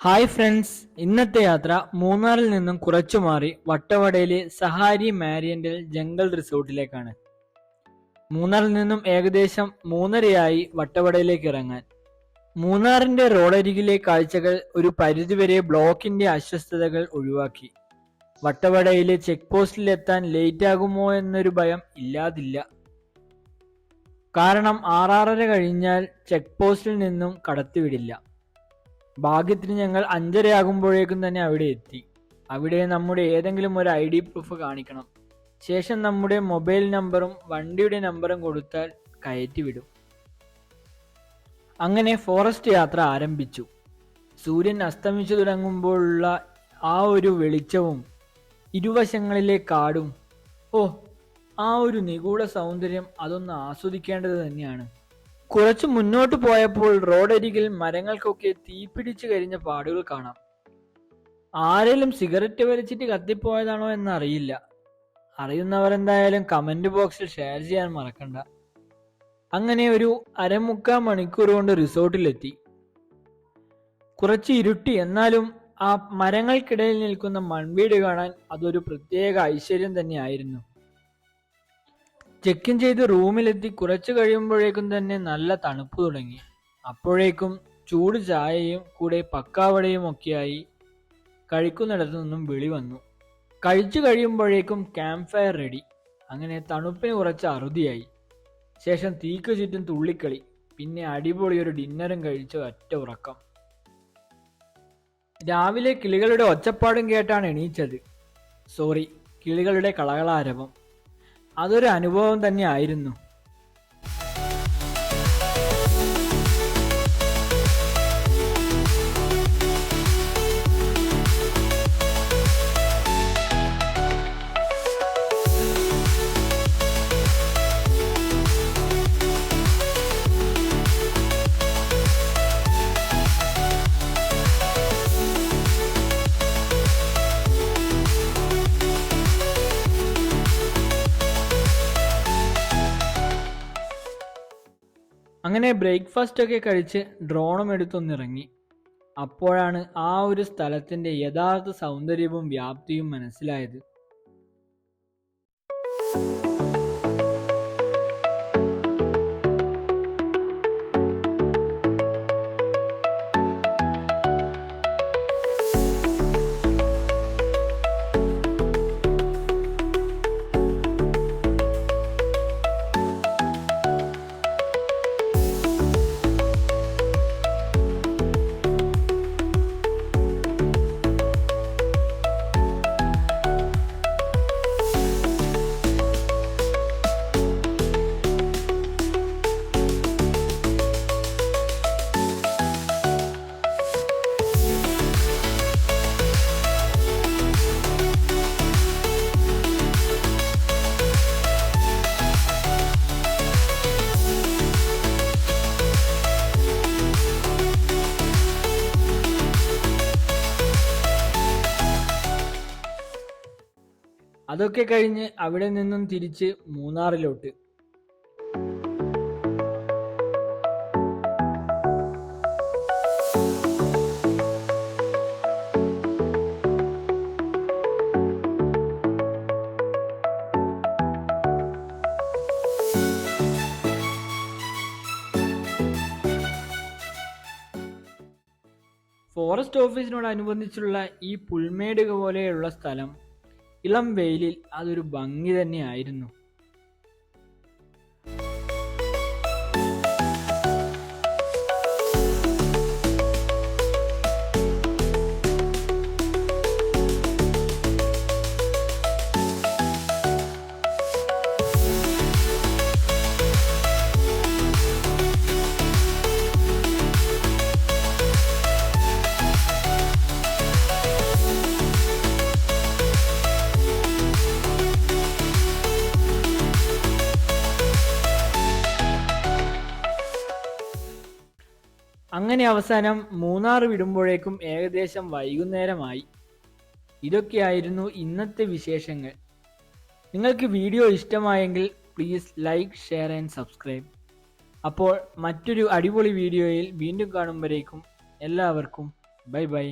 Hi friends ഇന്നത്തെ യാത്ര മൂന്നാറിൽ നിന്നും കുറച്ചു മാറി വട്ടവടയിലെ സഹാരി മാരിയന്റൽ ജംഗൽ റിസോർട്ടിലേക്കാണ്. മൂന്നാറിൽ നിന്നും ഏകദേശം മൂന്നരയായി വട്ടവടയിലേക്ക് ഇറങ്ങാൻ. മൂന്നാറിന്റെ റോഡരികിലെ കാഴ്ചകൾ ഒരു പരിധിവരെ ബ്ലോക്കിന്റെ അസ്വസ്ഥതകൾ ഒഴിവാക്കി. വട്ടവടയിലെ ചെക്ക് പോസ്റ്റിലെത്താൻ ലേറ്റ് ആകുമോ എന്നൊരു ഭയം ഇല്ലാതില്ല. കാരണം ആറാറര കഴിഞ്ഞാൽ ചെക്ക് പോസ്റ്റിൽ നിന്നും കടത്തിവിടില്ല. ഭാഗ്യത്തിന് ഞങ്ങൾ അഞ്ചരയാകുമ്പോഴേക്കും തന്നെ അവിടെ എത്തി. അവിടെ നമ്മുടെ ഏതെങ്കിലും ഒരു ഐ ഡി പ്രൂഫ് കാണിക്കണം. ശേഷം നമ്മുടെ മൊബൈൽ നമ്പറും വണ്ടിയുടെ നമ്പറും കൊടുത്താൽ കയറ്റി വിടും അങ്ങനെ ഫോറസ്റ്റ് യാത്ര ആരംഭിച്ചു. സൂര്യൻ അസ്തമിച്ചു തുടങ്ങുമ്പോഴുള്ള ആ ഒരു വെളിച്ചവും ഇരുവശങ്ങളിലെ കാടും ഓ ആ ഒരു നിഗൂഢ സൗന്ദര്യം അതൊന്ന് ആസ്വദിക്കേണ്ടത് തന്നെയാണ്. കുറച്ചു മുന്നോട്ട് പോയപ്പോൾ റോഡരികിൽ മരങ്ങൾക്കൊക്കെ തീപിടിച്ചു കരിഞ്ഞ പാടുകൾ കാണാം. ആരെങ്കിലും സിഗരറ്റ് വലിച്ചിട്ട് കത്തിപ്പോയതാണോ എന്ന് അറിയില്ല അറിയുന്നവർ എന്തായാലും കമന്റ് ബോക്സിൽ ഷെയർ ചെയ്യാൻ മറക്കണ്ട. അങ്ങനെ ഒരു അരമുക്കാ മണിക്കൂർ കൊണ്ട് റിസോർട്ടിലെത്തി. കുറച്ച് ഇരുട്ടി എന്നാലും ആ മരങ്ങൾക്കിടയിൽ നിൽക്കുന്ന മൺവീട് കാണാൻ അതൊരു പ്രത്യേക ഐശ്വര്യം തന്നെയായിരുന്നു. ചെക്ക് ഇൻ ചെയ്ത് റൂമിലെത്തി കുറച്ചു കഴിയുമ്പോഴേക്കും തന്നെ നല്ല തണുപ്പ് തുടങ്ങി. അപ്പോഴേക്കും ചൂട് ചായയും കൂടെ പക്കാവടയും ഒക്കെയായി കഴിക്കുന്നിടത്തു നിന്നും വിളി വന്നു. കഴിച്ചു കഴിയുമ്പോഴേക്കും ക്യാമ്പ് ഫയർ റെഡി. അങ്ങനെ തണുപ്പിന് കുറച്ച് അറുതിയായി. ശേഷം തീക്ക് ചുറ്റും തുള്ളിക്കളി. പിന്നെ അടിപൊളി ഒരു ഡിന്നറും കഴിച്ച് ഒറ്റ ഉറക്കം. രാവിലെ കിളികളുടെ ഒച്ചപ്പാടും കേട്ടാണ് എണീച്ചത്. സോറി കിളികളുടെ കളകളാരവം. അതൊരു അനുഭവം തന്നെ ആയിരുന്നു അങ്ങനെ ബ്രേക്ക്ഫാസ്റ്റ് ഒക്കെ കഴിച്ച് ഡ്രോണും എടുത്തൊന്നിറങ്ങി അപ്പോഴാണ് ആ ഒരു സ്ഥലത്തിന്റെ യഥാർത്ഥ സൗന്ദര്യവും വ്യാപ്തിയും മനസ്സിലായത്. അതൊക്കെ കഴിഞ്ഞ് അവിടെ നിന്നും തിരിച്ച് മൂന്നാറിലോട്ട്. ഫോറസ്റ്റ് ഓഫീസിനോടനുബന്ധിച്ചുള്ള ഈ പുൽമേടുക പോലെയുള്ള സ്ഥലം ഇളം വെയിലിൽ അതൊരു ഭംഗി തന്നെയായിരുന്നു. അങ്ങനെ അവസാനം മൂന്നാർ വിടുമ്പോഴേക്കും ഏകദേശം വൈകുന്നേരമായി. ഇതൊക്കെയായിരുന്നു ഇന്നത്തെ വിശേഷങ്ങൾ. നിങ്ങൾക്ക് വീഡിയോ ഇഷ്ടമായെങ്കിൽ please like share and subscribe. അപ്പോൾ മറ്റൊരു അടിപൊളി വീഡിയോയിൽ വീണ്ടും കാണുമ്പോഴേക്കും എല്ലാവർക്കും ബൈ ബൈ.